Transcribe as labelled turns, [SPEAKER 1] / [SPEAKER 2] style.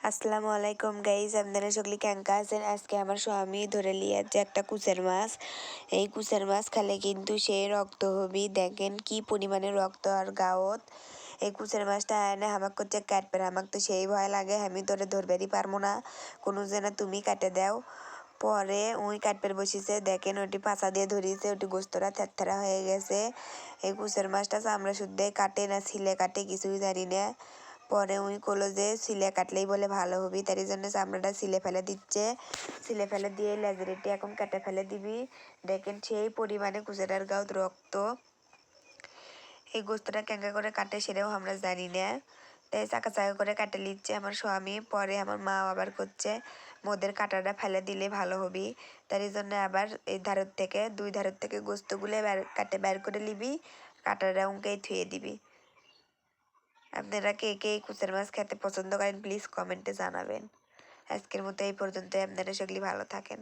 [SPEAKER 1] আসসালামু আলাইকুম গাইজ আপনারা সকলে ক্যাঙ্কা আছেন? আজকে আমার স্বামী ধরে লিয়েছে একটা কুচের মাছ। এই কুচের মাছ খালে কিন্তু সে রক্ত হবি। দেখেন কি পরিমাণে রক্ত আর গাওত। এই কুচের মাছটা এনে হামাক করছে, কাটবে। হামাক তো সেই ভয় লাগে, আমি তোরে ধরবেরই পারব না। কোনো যেন তুমি কাটে দাও। পরে ওই কাটপের বসিছে, দেখেন ওটি পাছা দিয়ে ধরিয়েছে ওটি গোস্তরা থেরথেরা হয়ে গেছে। এই কুচের মাছটা চামড়া শুদ্ধে কাটে না, ছিলে কাটে, কিছুই জানি না। পরে উনি করল যে, সিলে কাটলেই বলে ভালো হবি, তার জন্য চামড়াটা সিলে ফেলে দিচ্ছে। সিলে ফেলে দিয়ে লেজারিটি এখন কেটে ফেলে দিবি। দেখেন সেই পরিমাণে কুচেরার গাউত রক্ত। এই গোস্তটা ক্যাঙ্কা করে কাটে সেটাও আমরা জানি না। তাই চাকা চাকা করে কাটে নিচ্ছে আমার স্বামী। পরে আমার মা আবার করছে, মোদের কাটাটা ফেলে দিলে ভালো হবি। তার জন্য আবার এই ধারের থেকে, দুই ধারের থেকে গোস্তগুলো কাটে বের করে নিবি, কাটাটা উঁকেই থুয়ে দিবি। আপনারা কে কে এই কুচের মাছ খেতে পছন্দ করেন প্লিজ কমেন্টে জানাবেন। আজকের মতো এই পর্যন্ত আপনারা সেগুলি ভালো থাকেন।